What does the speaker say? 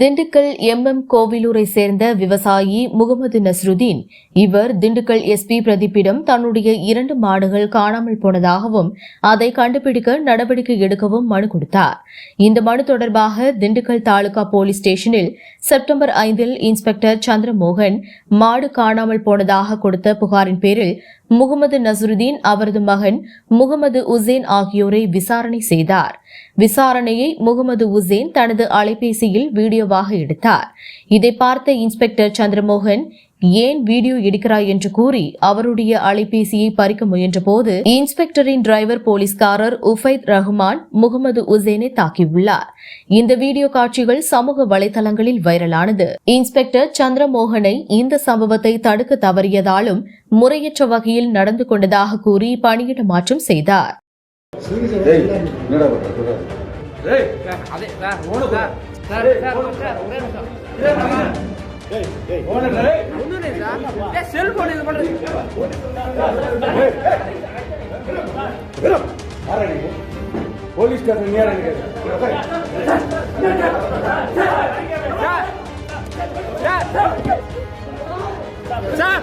Dindigul MM கோவிலூரை சேர்ந்த விவசாயி முகமது நஸ்ருதீன். இவர் திண்டுக்கல் எஸ்பி பிரதீப்பிடம் தன்னுடைய இரண்டு மாடுகள் காணாமல் போனதாகவும் அதை கண்டுபிடிக்க நடவடிக்கை எடுக்கவும் மனு கொடுத்தார். இந்த மனு தொடர்பாக திண்டுக்கல் தாலுகா போலீஸ் ஸ்டேஷனில் செப்டம்பர் ஐந்தில் இன்ஸ்பெக்டர் சந்திரமோகன் மாடு காணாமல் போனதாக கொடுத்த புகாரின் பேரில் முகமது நசருதீன் அவரது மகன் முகமது உசேன் ஆகியோரை விசாரணை செய்தார். விசாரணையை முகமது உசேன் தனது அலைபேசியில் வீடியோவாக எடுத்தார். இதை பார்த்த இன்ஸ்பெக்டர் சந்திரமோகன் ஏன் வீடியோ எடுக்கிறாய் என்று கூறி அவருடைய அலைபேசியை பறிக்க முயன்றபோது இன்ஸ்பெக்டரின் டிரைவர் போலீஸ்காரர் உஃபைத் ரஹ்மான் முகமது உசேனை தாக்கியுள்ளார் இந்த வீடியோ காட்சிகள் சமூக வலைதளங்களில் வைரலானது இன்ஸ்பெக்டர் சந்திரமோகனை இந்த சம்பவத்தை தடுக்க தவறியதாலும் முறையற்ற வகையில் நடந்து கொண்டதாக கூறி பணியிட மாற்றம் செய்தார் சார், ஏய், செல்போன் இது பண்ணுறது போலீஸ் ஸ்டேஷன் நேரா நிக்காது சார் சார் சார்.